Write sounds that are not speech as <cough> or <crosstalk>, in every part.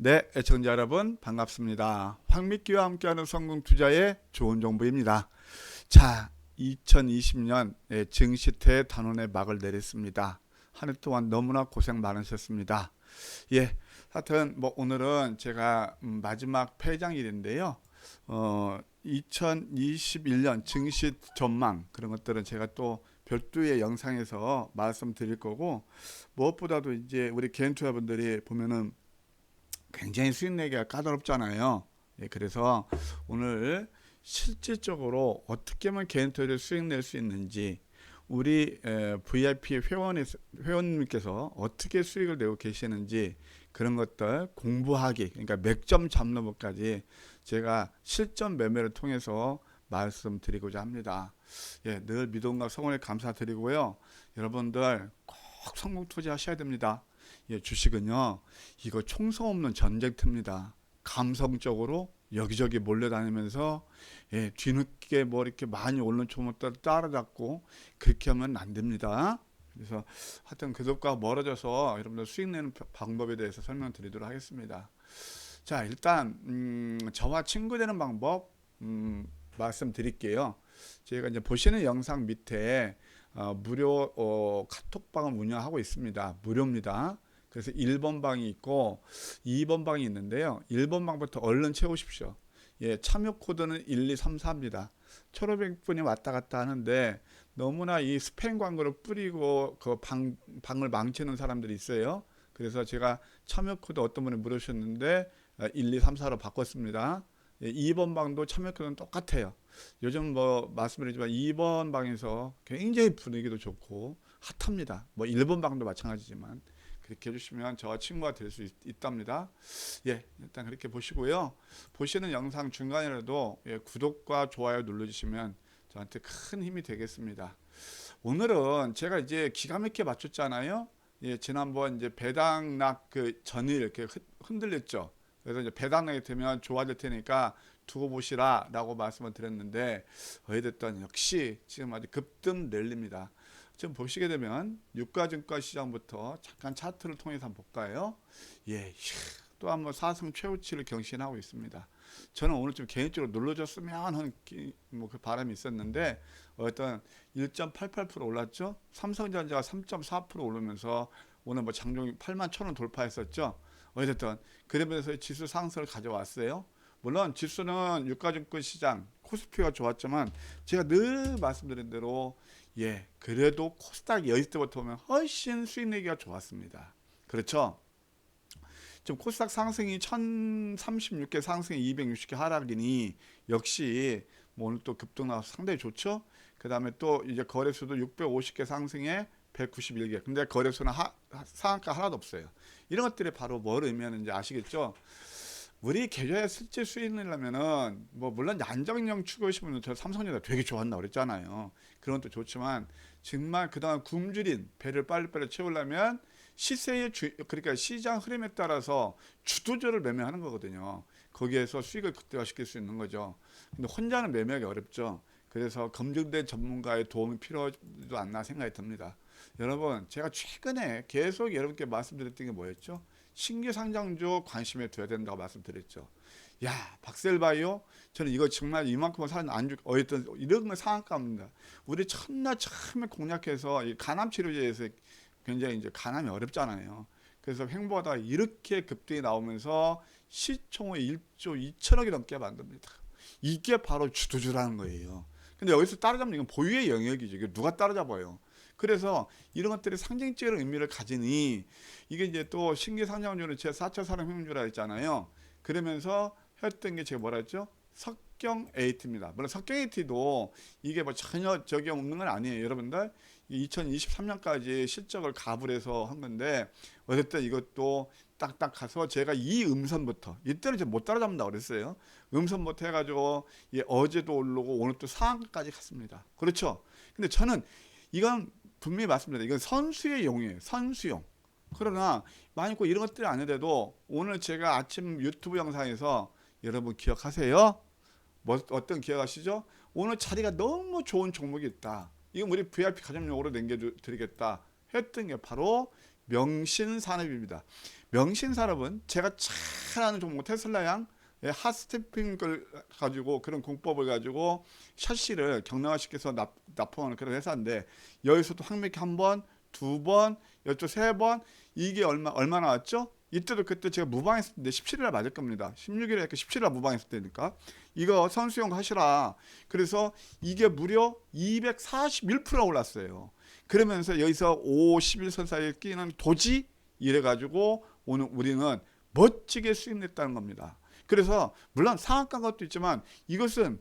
네, 애청자 여러분 반갑습니다. 황미끼와 함께하는 성공 투자의 좋은 정보입니다. 자, 2020년 예, 증시태 단원의 막을 내렸습니다. 한 해 동안 너무나 고생 많으셨습니다. 예, 하여튼 뭐 오늘은 제가 음, 마지막 폐장일인데요. 어, 2021년 증시 전망 그런 것들은 제가 또 별도의 영상에서 말씀드릴 거고 무엇보다도 이제 우리 개인 투자분들이 보면은 굉장히 수익 내기가 까다롭잖아요. 예, 그래서 오늘 실질적으로 어떻게 하면 개인 투자를 수익 낼 수 있는지 우리 에, VIP 회원의 회원님께서 어떻게 수익을 내고 계시는지 그런 것들 공부하기 그러니까 맥점 잡는 것까지 제가 실전 매매를 통해서 말씀드리고자 합니다. 예, 늘 믿음과 성원에 감사드리고요. 여러분들 꼭 성공 투자하셔야 됩니다. 예, 주식은요. 이거 총성 없는 전쟁터입니다. 감성적으로 여기저기 몰려다니면서 예, 뒤늦게 뭐 이렇게 많이 오른 초목들 따라잡고 그렇게 하면 안 됩니다. 그래서 하여튼 그것과 멀어져서 여러분들 수익 내는 방법에 대해서 설명드리도록 하겠습니다. 자, 일단 음, 저와 친구 되는 방법 음, 말씀드릴게요. 저희가 이제 보시는 영상 밑에 어, 무료 어, 카톡방을 운영하고 있습니다. 무료입니다. 그래서 1번 방이 있고 2번 방이 있는데요. 1번 방부터 얼른 채우십시오. 예, 참여 코드는 1234입니다. 1,500분이 왔다 갔다 하는데 너무나 이 스팸 광고를 뿌리고 그 방, 방을 망치는 사람들이 있어요. 그래서 제가 참여 코드 어떤 분이 물으셨는데 1234로 바꿨습니다. 예, 2번 방도 참여 코드는 똑같아요. 요즘 뭐 말씀드리지만 2번 방에서 굉장히 분위기도 좋고 핫합니다. 뭐 1번 방도 마찬가지지만 그렇게 해주시면 저와 친구가 될 수 있답니다. 예, 일단 그렇게 보시고요. 보시는 영상 중간이라도 예, 구독과 좋아요 눌러주시면 저한테 큰 힘이 되겠습니다. 오늘은 제가 이제 기가 막히게 맞췄잖아요. 예, 지난번 이제 배당락 그 전일 이렇게 흔들렸죠. 그래서 이제 배당락이 되면 좋아질 테니까 두고 보시라라고 말씀을 드렸는데 어찌됐든 역시 지금 아주 급등 랠리입니다. 지금 보시게 되면 유가증권 시장부터 잠깐 차트를 통해서 한번 볼까요? 예, 또 한번 사상 최고치를 경신하고 있습니다. 저는 오늘 좀 개인적으로 눌러줬으면 하는 뭐그 바람이 있었는데 어떤 1.88% 올랐죠. 삼성전자가 3.4% 오르면서 오늘 뭐 장종이 8만 1천 원 돌파했었죠. 어쨌든 그러면서 지수 상승을 가져왔어요. 물론 지수는 유가증권 시장 코스피가 좋았지만 제가 늘 말씀드린 대로 예, 그래도 코스닥 여의 때부터 보면 훨씬 수익 내기가 좋았습니다. 그렇죠? 지금 코스닥 상승이 1036개 상승이 260개 하락이니 역시 뭐 오늘 또 급등 나와서 상당히 좋죠? 그 다음에 또 이제 거래수도 650개 상승에 191개. 근데 거래소는 하, 상한가 하나도 없어요. 이런 것들이 바로 뭘 의미하는지 아시겠죠? 우리 계좌에 실제 수익 내려면은 뭐 물론 안정형 추구하시는 분저 삼성전자 되게 좋았나 그랬잖아요. 그런 것도 좋지만 정말 그동안 굶주린 배를 빨리빨리 채우려면 시세의 주, 그러니까 시장 흐름에 따라서 주도주를 매매하는 거거든요. 거기에서 수익을 극대화시킬 수 있는 거죠. 근데 혼자는 매매하기 어렵죠. 그래서 검증된 전문가의 도움이 필요하지도 않나 생각이 듭니다. 여러분, 제가 최근에 계속 여러분께 말씀드렸던 게 뭐였죠? 신규 상장주 관심에 둬야 된다고 말씀드렸죠. 야, 박셀바이오 저는 이거 정말 이만큼은 사는 안 주, 어쨌든 이런 건 상한가입니다. 우리 첫날 처음에 공략해서 이 간암 치료제에서 굉장히 이제 간암이 어렵잖아요. 그래서 횡보하다가 이렇게 급등이 나오면서 시총을 1조 2천억이 넘게 만듭니다. 이게 바로 주도주라는 거예요. 근데 여기서 따라잡는 이건 보유의 영역이죠. 누가 따라잡아요? 그래서 이런 것들이 상징적인 의미를 가지니 이게 이제 또 신규 상장주는 제 4차 산업혁명주라 했잖아요. 그러면서 했던 게 제가 뭐라 했죠? 석경 에이트입니다. 물론 석경 에이트도 이게 뭐 전혀 적이 없는 건 아니에요. 여러분들 2023년까지 실적을 가불 해서 한 건데 어쨌든 이것도 딱딱 가서 제가 이 음선부터 이때는 이제 못 따라잡는다 그랬어요. 음선부터 해가지고 예, 어제도 오르고 오늘 또 상한가까지 갔습니다. 그렇죠. 근데 저는 이건 분명히 말씀드립니다. 이건 선수의 용이에요. 선수용. 그러나 만약 이런 것들이 아니더라도 오늘 제가 아침 유튜브 영상에서 여러분 기억하세요? 뭐 어떤 기억하시죠? 오늘 자리가 너무 좋은 종목이 있다. 이건 우리 VIP 가정용으로 남겨드리겠다. 했던 게 바로 명신산업입니다. 명신산업은 제가 잘 아는 종목 테슬라양 예, 핫스태핑을 가지고 그런 공법을 가지고 샷시를 경량화시켜서 납, 납품하는 그런 회사인데 여기서도 황맥기 한 번, 두 번, 여쪽 세 번 이게 얼마 얼마 나왔죠? 이때도 그때 제가 무방했을 때 17일날 맞을 겁니다. 16일에 17일17일날 무방했을 때니까 이거 선수용 하시라. 그래서 이게 무려 241%가 올랐어요. 그러면서 여기서 5, 11선 사이에 끼는 도지 이래 가지고 오늘 우리는 멋지게 수익 냈다는 겁니다. 그래서 물론 상한가 것도 있지만 이것은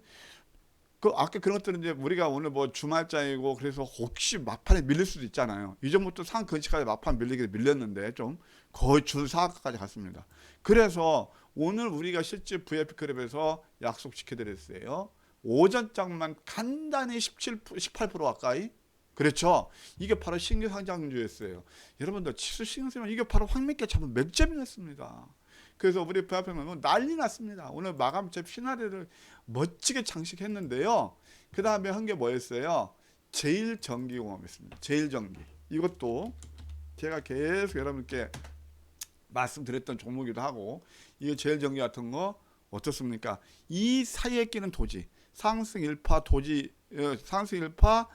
그 아까 그런 것들은 이제 우리가 오늘 뭐 주말장이고 그래서 혹시 막판에 밀릴 수도 있잖아요. 이 전부터 상 근처까지 막판 밀리게 밀렸는데 좀 거의 줄 상한가까지 갔습니다. 그래서 오늘 우리가 실제 VIP 클럽에서 약속시켜드렸어요. 오전장만 간단히 17, 18% 가까이 그렇죠. 이게 바로 신규 상장주였어요. 여러분들 치수 신경 쓰면 이게 바로 황미께 잡은 맥점이었습니다. 그래서 우리 부합평은 난리 났습니다. 오늘 마감제 피나레를 멋지게 장식했는데요. 그 다음에 한 게 뭐였어요? 제일 전기공업이었습니다. 제일 전기. 이것도 제가 계속 여러분께 말씀드렸던 종목이기도 하고 이게 제일 전기 같은 거 어떻습니까? 이 사이에 끼는 도지 상승 1파 도지 어, 상승 1파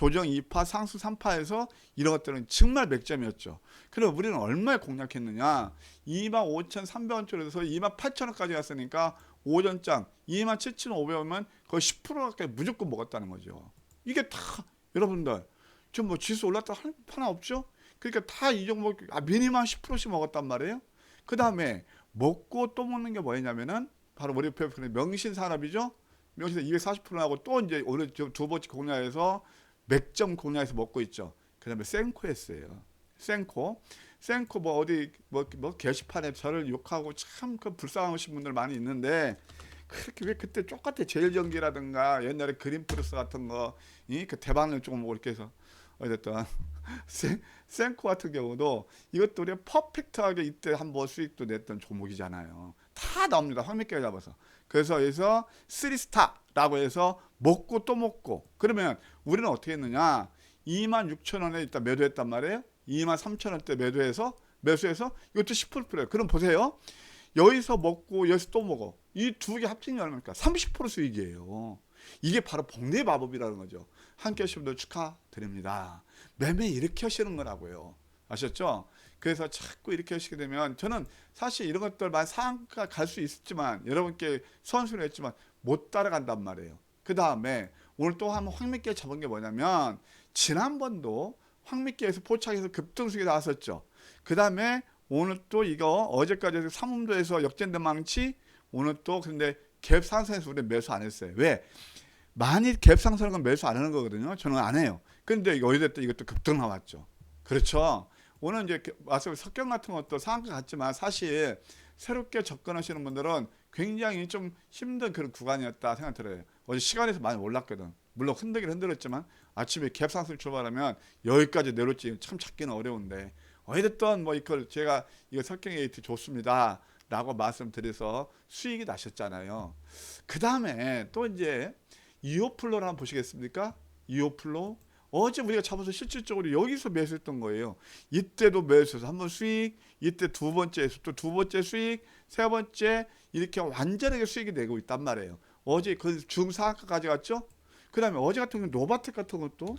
조정 2파, 상수 3파에서 이런 것들은 정말 맥점이었죠. 그럼 우리는 얼마에 공략했느냐? 25,300원짜리에서 28,000원까지 갔으니까 오전장 27,500원이면 거의 10% 가까이 무조건 먹었다는 거죠. 이게 다 여러분들 지금 뭐 지수 올랐다 할 하나 없죠? 그러니까 다 이 종목 아, 미니멈 10%씩 먹었단 말이에요. 그 다음에 먹고 또 먹는 게 뭐였냐면은 바로 우리 표현의 명신 산업이죠. 명신 240% 나고 또 이제 오늘 두 번째 공략에서 맥점 공략에서 먹고 있죠. 그다음에 생코였어요. 생코. 생코 뭐 어디 뭐, 뭐 게시판에 저를 욕하고 참 그 불쌍하신 분들 많이 있는데 그렇게 왜 그때 똑같아 제일 전기라든가 옛날에 그린프루스 같은 거이그 대박을 조금 뭐 이렇게 해서 어쨌든 <laughs> 생, 생코 같은 경우도 이것도 우리 퍼펙트하게 이때 한번 수익도 냈던 종목이잖아요. 다 나옵니다. 황미깨 잡아서. 그래서 여기서 쓰리스타 라고 해서 먹고 또 먹고. 그러면 우리는 어떻게 했느냐? 2만 6천 원에 일단 매도했단 말이에요. 2만 3천 원대 매도해서 매수해서 이것도 10%예요 그럼 보세요. 여기서 먹고 여기서 또 먹어. 이 두 개 합친 게 얼마입니까? 30% 수익이에요. 이게 바로 복리 마법이라는 거죠. 분들 축하드립니다. 매매 이렇게 하시는 거라고요. 아셨죠? 그래서 자꾸 이렇게 하시게 되면 저는 사실 이런 것들만 상한가 갈 수 있었지만 여러분께 선수를 했지만 못 따라간단 말이에요. 그 다음에 오늘 또 한번 황미끼 잡은 게 뭐냐면 지난번도 황미끼에서 포착해서 급등수기 나왔었죠. 그 다음에 오늘 또 이거 어제까지 삼음도에서 역전된 망치 오늘 또 근데 갭 상승해서 우리 매수 안 했어요. 왜? 많이 갭 상승하는 건 매수 안 하는 거거든요. 저는 안 해요. 근데 어제때 이것도 급등 나왔죠. 그렇죠. 오늘 이제 와서 석경 같은 것도 상한가 같지만 사실 새롭게 접근하시는 분들은 굉장히 좀 힘든 그런 구간이었다 생각 들어요. 어제 시간에서 많이 올랐거든. 물론 흔들긴 흔들었지만 아침에 갭상승 출발하면 여기까지 내려올지 참 찾기는 어려운데 어찌됐든 뭐 이걸 제가 이거 석경 에이트 좋습니다. 라고 말씀드려서 수익이 나셨잖아요. 그 다음에 또 이제 이오플로를 한번 보시겠습니까? 이오플로 어제 우리가 잡아서 실질적으로 여기서 매수했던 거예요. 이때도 매수해서 한번 수익, 이때 두 번째에서 또두 번째 수익, 세 번째 이렇게 완전하게 수익이 내고 있단 말이에요. 어제 그 중상하까지 갔죠? 그 다음에 어제 같은 경우 노바텍 같은 것도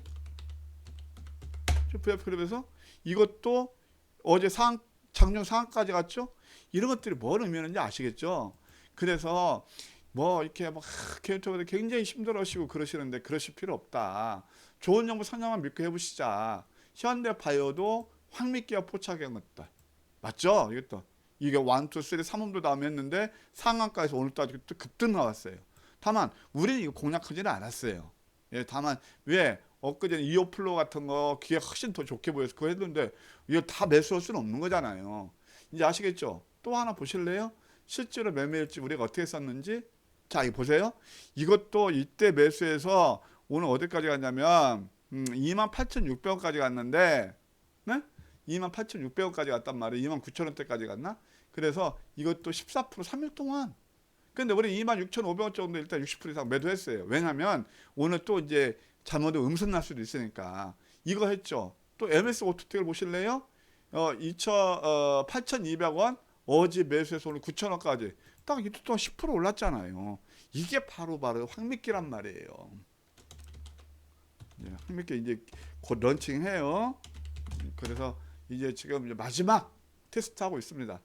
VF클럽에서 이것도 어제 상 작년 상한까지 갔죠? 이런 것들이 뭘 의미하는지 아시겠죠? 그래서 뭐 이렇게 막 개인적으로 굉장히 힘들어하시고 그러시는데 그러실 필요 없다. 좋은 정보 선정만 믿고 해보시자. 현대바이오도 황미끼와 포착한 것들 맞죠? 이것도 이게 원투 쓰리 삼음도 다음에 했는데 상한가에서 오늘따라 또 급등 나왔어요. 다만 우리는 이거 공략하지는 않았어요. 예, 다만 왜 엊그제 이오플로 같은 거 기회 훨씬 더 좋게 보여서 그거 했는데 이거 다 매수할 수는 없는 거잖아요. 이제 아시겠죠? 또 하나 보실래요? 실제로 매매일지 우리가 어떻게 썼는지 자, 이거 보세요. 이것도 이때 매수해서 오늘 어디까지 갔냐면 음, 28,600원까지 갔는데 네? 28,600원까지 갔단 말이에요. 29,000원대까지 갔나? 그래서 이것도 14% 3일 동안 근데 우리 26,500원 정도 일단 60% 이상 매도했어요. 왜냐면 오늘 또 이제 잘못하면 음선 날 수도 있으니까 이거 했죠. 또 MS 오토텍을 보실래요? 어, 2천 어, 8,200원 어제 매수해서 오늘 9,000원까지 딱 이틀 동안 10% 올랐잖아요. 이게 바로 바로 황미끼란 말이에요. 예, 황미끼 이제 곧 런칭해요. 그래서 이제 지금 이제 마지막 테스트하고 있습니다.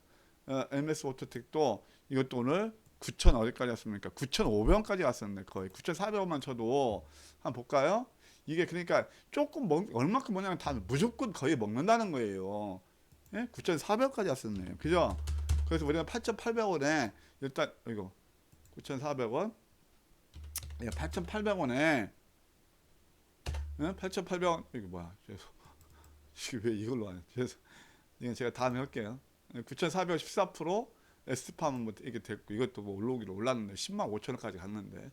어, MS 오토텍도 이것도 오늘 9천 어디까지 왔습니까? 9,500원까지 왔었네 거의 9,400원만 쳐도 한번 볼까요? 이게 그러니까 조금 먹, 얼마큼 뭐냐면 다 무조건 거의 먹는다는 거예요. 예? 9,400원까지 왔었네요. 그죠? 그래서 우리가 8,800원에 일단 이거 9,400원 예, 8,800원에 예? 8,800원 이거 뭐야? 죄송. <laughs> 이게 왜 이걸로 하냐? 죄송. 이건 제가 다음에 할게요. 9,414% 에스파는 뭐 이게 됐고 이것도 뭐 올라오기로 올랐는데 10만 5천 원까지 갔는데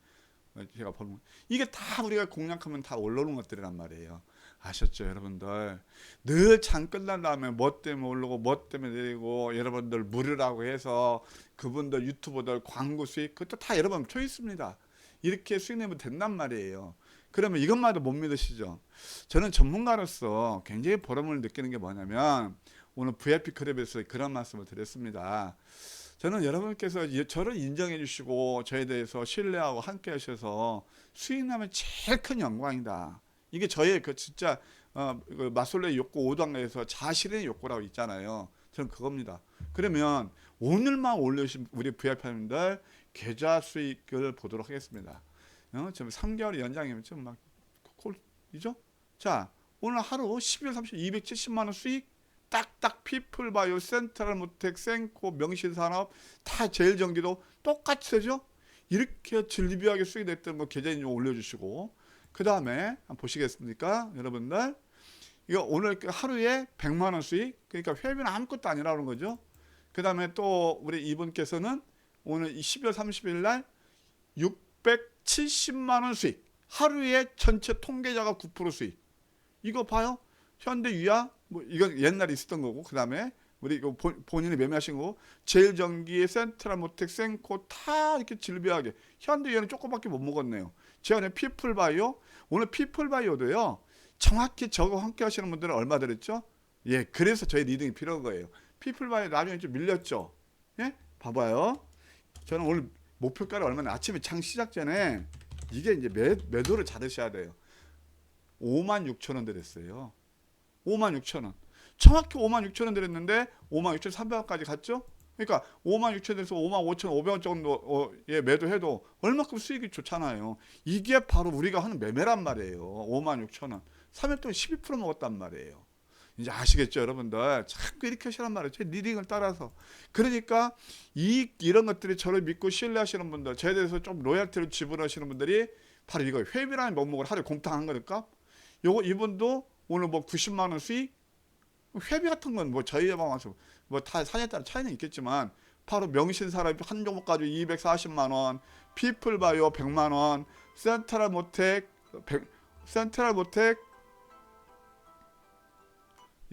제가 보면 이게 다 우리가 공략하면 다 올라오는 것들이란 말이에요. 아셨죠, 여러분들? 늘 장 끝난 다음에 뭐 때문에 오르고 뭐 때문에 내리고 여러분들 무료라고 해서 그분들 유튜버들 광고 수익 그것도 다 여러분 초있습니다. 이렇게 수익 내면 된단 말이에요. 그러면 이것만도 못 믿으시죠? 저는 전문가로서 굉장히 보람을 느끼는 게 뭐냐면 오늘 VIP 클럽에서 그런 말씀을 드렸습니다. 저는 여러분께서 이- 저를 인정해 주시고 저에 대해서 신뢰하고 함께 하셔서 수익 나면 제일 큰 영광이다. 이게 저의 그 진짜 어, 그 마솔레 욕구 5단계에서 자실의 욕구라고 있잖아요. 저는 그겁니다. 그러면 오늘만 올려주신 우리 VIP님들 계좌 수익을 보도록 하겠습니다. 어, 지금 3개월 연장이면 좀막 콜이죠? 자, 오늘 하루 12월 30일 270만 원 수익 딱딱 피플바이오 센트럴 모텍 생코 명신산업 다 제일 전기도 똑같이 되죠? 이렇게 진리비하게 수익이 됐던 거 계좌인 좀 올려주시고. 그 다음에 보시겠습니까? 여러분들. 이거 오늘 그 하루에 100만 원 수익. 그러니까 회비는 아무것도 아니라는 거죠. 그 다음에 또 우리 이분께서는 오늘 12월 30일 날 670만 원 수익. 하루에 전체 통계자가 9% 수익. 이거 봐요. 현대 위아 뭐 이건 옛날에 있었던 거고 그 다음에 우리 이거 본- 본인이 매매하신 거 제일전기 센트럴 모텍 생코 다 이렇게 질비하게. 현대위아는 조금밖에 못 먹었네요. 제안에 피플바이오. 오늘 피플바이오도요 정확히 저거 함께 하시는 분들은 얼마 들었죠? 예 그래서 저희 리딩이 필요한 거예요. 피플바이오 나중에 좀 밀렸죠? 예? 봐봐요. 저는 오늘 목표가를 얼마나 아침에 장 시작 전에 이게 이제 매, 매도를 잡으셔야 돼요. 5만 6천 원 드렸어요 5만 6천 원. 정확히 5만 6천 원 드렸는데 5만 6천 3백원까지 갔죠? 그러니까 5만 6천 원에서 5만 5천 5백원 정도에 매도해도 얼마큼 수익이 좋잖아요. 이게 바로 우리가 하는 매매란 말이에요. 5만 6천 원. 3일 동안 12% 먹었단 말이에요. 이제 아시겠죠, 여러분들? 자꾸 이렇게 하시란 말이에요. 제 리딩을 따라서. 그러니까 이 이런 것들이 저를 믿고 신뢰하시는 분들, 저에 대해서 좀 로얄티를 지불하시는 분들이 바로 이거 회비라는 명목을 하루에 공탕한 거니까 요거 이분도 오늘 뭐 90만 원 수익 회비 같은 건 뭐 저희에 봐서 뭐다 사에 따라 차이는 있겠지만 바로 명신사람 한 종목 가지고 240만 원, 피플 바이오 100만 원, 센트럴 모텍 100, 센트럴 모텍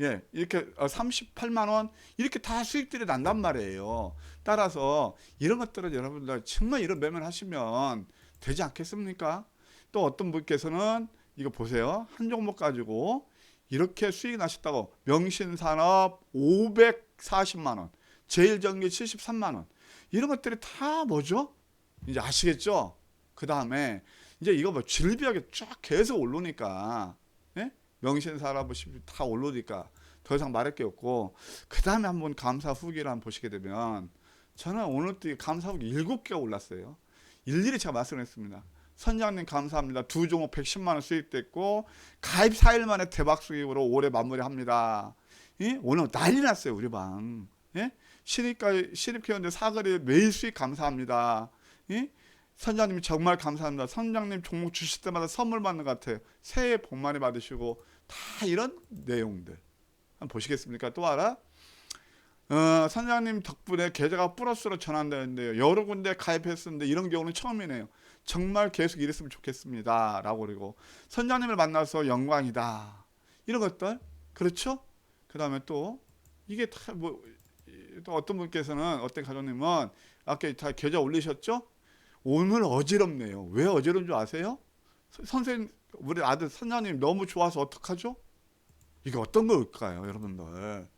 예, 이렇게 어, 38만 원 이렇게 다 수익들이 난단 말이에요. 따라서 이런 것들은 여러분들 정말 이런 매매를 하시면 되지 않겠습니까? 또 어떤 분께서는 이거 보세요. 한 종목 가지고 이렇게 수익 나셨다고 명신산업 540만 원, 제일전기 73만 원 이런 것들이 다 뭐죠? 이제 아시겠죠? 그 다음에 이제 이거 뭐 질비하게 쫙 계속 오르니까 예? 명신산업 다 오르니까 더 이상 말할 게 없고 그 다음에 한번 감사 후기를 한번 보시게 되면 저는 오늘 또이 감사 후기 7개가 올랐어요. 일일이 제가 말씀했습니다. 선장님 감사합니다. 두 종목 110만 원 수익됐고 가입 4일 만에 대박 수익으로 올해 마무리합니다. 예? 오늘 난리 났어요 우리 방. 예? 신입가 신입회원들 사거리 매일 수익 감사합니다. 예? 선장님 정말 감사합니다. 선장님 종목 주실 때마다 선물 받는 것 같아요. 새해 복 많이 받으시고 다 이런 내용들 한번 보시겠습니까? 또 알아? 어, 선장님 덕분에 계좌가 플러스로 전환되는데요. 여러 군데 가입했었는데 이런 경우는 처음이네요. 정말 계속 이랬으면 좋겠습니다. 라고 그리고 선장님을 만나서 영광이다. 이런 것들 그렇죠? 그 다음에 또 이게 다 뭐 또 어떤 분께서는 어떤 가족님은 아까 다 계좌 올리셨죠? 오늘 어지럽네요. 왜 어지러운 줄 아세요? 서- 선생님 우리 아들 선장님 너무 좋아서 어떡하죠? 이게 어떤 걸까요, 여러분들?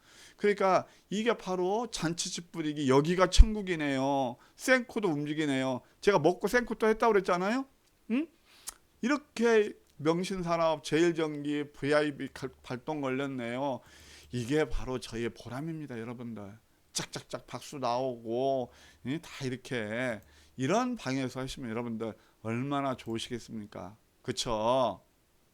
그러니까 이게 바로 잔치집 뿌리기 여기가 천국이네요. 생코도 움직이네요. 제가 먹고 생코도 했다고 그랬잖아요. 응? 이렇게 명신산업, 제일전기, VIP 갈- 발동 걸렸네요. 이게 바로 저희의 보람입니다, 여러분들. 짝짝짝 박수 나오고 이, 다 이렇게 이런 방에서 하시면 여러분들 얼마나 좋으시겠습니까? 그쵸?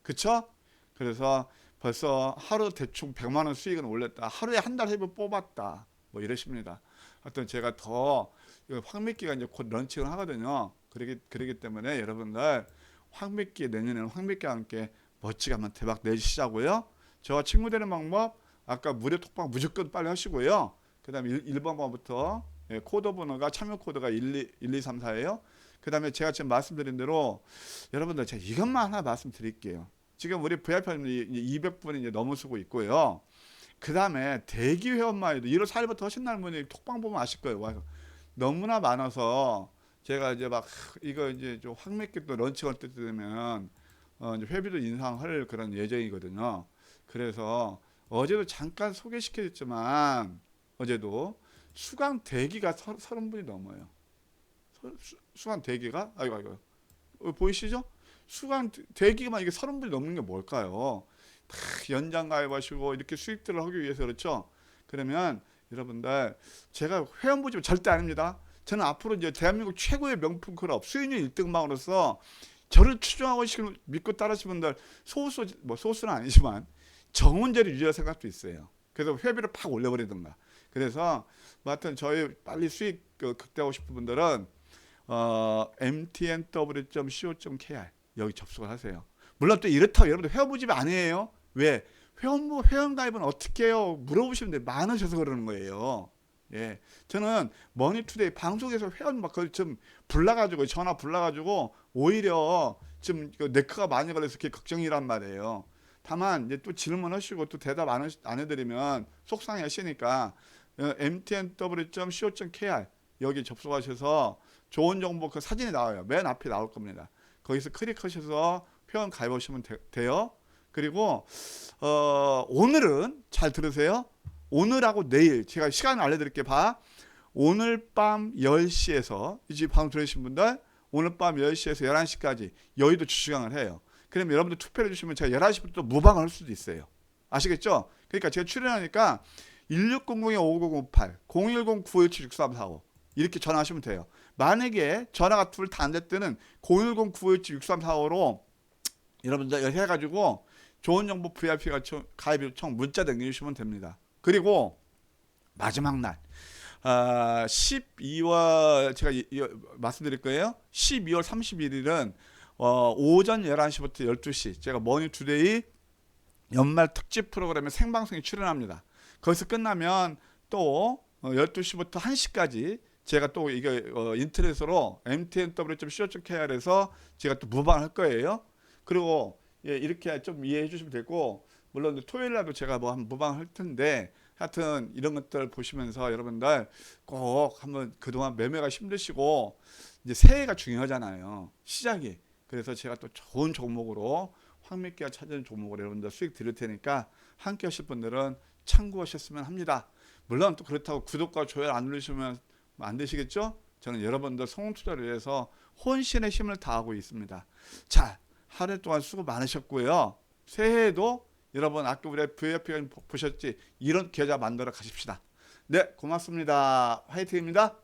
그쵸? 그래서 벌써 하루 대충 100만 원 수익은 올렸다. 하루에 한 달 해보 뽑았다. 뭐 이러십니다. 하여튼 제가 더 황미끼가 이제 곧 런칭을 하거든요. 그러기 그러기 때문에 여러분들 황미끼 내년에는 황미끼와 함께 멋지게 한번 대박 내시자고요. 저와 친구 되는 방법 아까 무료 톡방 무조건 빨리 하시고요. 그다음에 1, 번 번부터 예, 코드 번호가 참여 코드가 1, 2, 1, 2, 3, 4예요. 그다음에 제가 지금 말씀드린 대로 여러분들 제가 이것만 하나 말씀드릴게요. 지금 우리 VIP분이 200분이 이제 넘어 쓰고 있고요. 그 다음에 대기 회원만 해도 1월 4일부터 하신 날 분이 톡방 보면 아실 거예요. 와서 너무나 많아서 제가 이제 막 이거 이제 좀 확맥기 또 런칭할 때 되면 어 이제 회비도 인상할 그런 예정이거든요. 그래서 어제도 잠깐 소개시켜줬지만 어제도 수강 대기가 서, 서른 분이 넘어요. 서- 수, 수강 대기가 아이고 아이고 어, 보이시죠? 수강 대기만 이게 서른 분이 넘는 게 뭘까요? 다 연장 가입하시고 이렇게 수익들을 하기 위해서 그렇죠. 그러면 여러분들 제가 회원 보지만 절대 아닙니다. 저는 앞으로 이제 대한민국 최고의 명품 클럽 수익률 1등망으로서 저를 추종하고 믿고 따르시는 분들 소수 뭐 소수는 아니지만 정원제를 유지할 생각도 있어요. 그래서 회비를 팍 올려버리든가. 그래서 뭐 하여튼 저희 빨리 수익 그 극대화하고 싶은 분들은 어, mtnw.co.kr 여기 접속을 하세요. 물론 또 이렇다고 여러분들 회원 모집 아니에요. 왜? 회원 회원 가입은 어떻게 해요? 물어보시는데 많으셔서 그러는 거예요. 예, 저는 머니투데이 방송에서 회원 막 그걸 좀 불러가지고 전화 불러가지고 오히려 좀그 네크가 많이 걸려서 그게 걱정이란 말이에요. 다만 이제 또 질문하시고 또 대답 안, 안 해드리면 속상해 하시니까 어, mtnw.co.kr 여기 접속하셔서 좋은 정보 그 사진이 나와요. 맨 앞에 나올 겁니다. 거기서 클릭하셔서 회원 가입하시면 돼, 돼요. 그리고 어, 오늘은 잘 들으세요. 오늘하고 내일 제가 시간을 알려드릴게 봐. 오늘 밤 10시에서 이제 방송 들으신 분들 오늘 밤 10시에서 11시까지 여의도 주시강을 해요. 그러면 여러분들 투표해 주시면 제가 11시부터 무방을 할 수도 있어요. 아시겠죠? 그러니까 제가 출연하니까 1600-5908, 010-917-6345 이렇게 전화하시면 돼요. 만약에 전화가 둘 다 안 될 때는 010-917-6345로 여러분들 해가지고 좋은 정보 VIP 가 가입 요청 문자 남겨주시면 됩니다. 그리고 마지막 날 아, 12월 제가 이, 이, 말씀드릴 거예요. 12월 31일은 어, 오전 11시부터 12시 제가 머니 투데이 연말 특집 프로그램에 생방송에 출연합니다. 거기서 끝나면 또 어, 12시부터 1시까지 제가 또 이게 어, 인터넷으로 mtnw.co.kr에서 제가 또 무방을 할 거예요. 그리고 예, 이렇게 좀 이해해 주시면 되고 물론 토요일 날도 제가 뭐 한 무방을 할 텐데 하여튼 이런 것들 보시면서 여러분들 꼭 한번 그동안 매매가 힘드시고 이제 새해가 중요하잖아요. 시작이. 그래서 제가 또 좋은 종목으로 황미끼가 찾은 종목으로 여러분들 수익 드릴 테니까 함께 하실 분들은 참고하셨으면 합니다. 물론 또 그렇다고 구독과 좋아요 안 누르시면 안 되시겠죠? 저는 여러분들 성공 투자를 위해서 혼신의 힘을 다하고 있습니다. 자, 하루 동안 수고 많으셨고요. 새해에도 여러분 아까 우리 VF가 보셨지 이런 계좌 만들어 가십시다. 네, 고맙습니다. 화이팅입니다.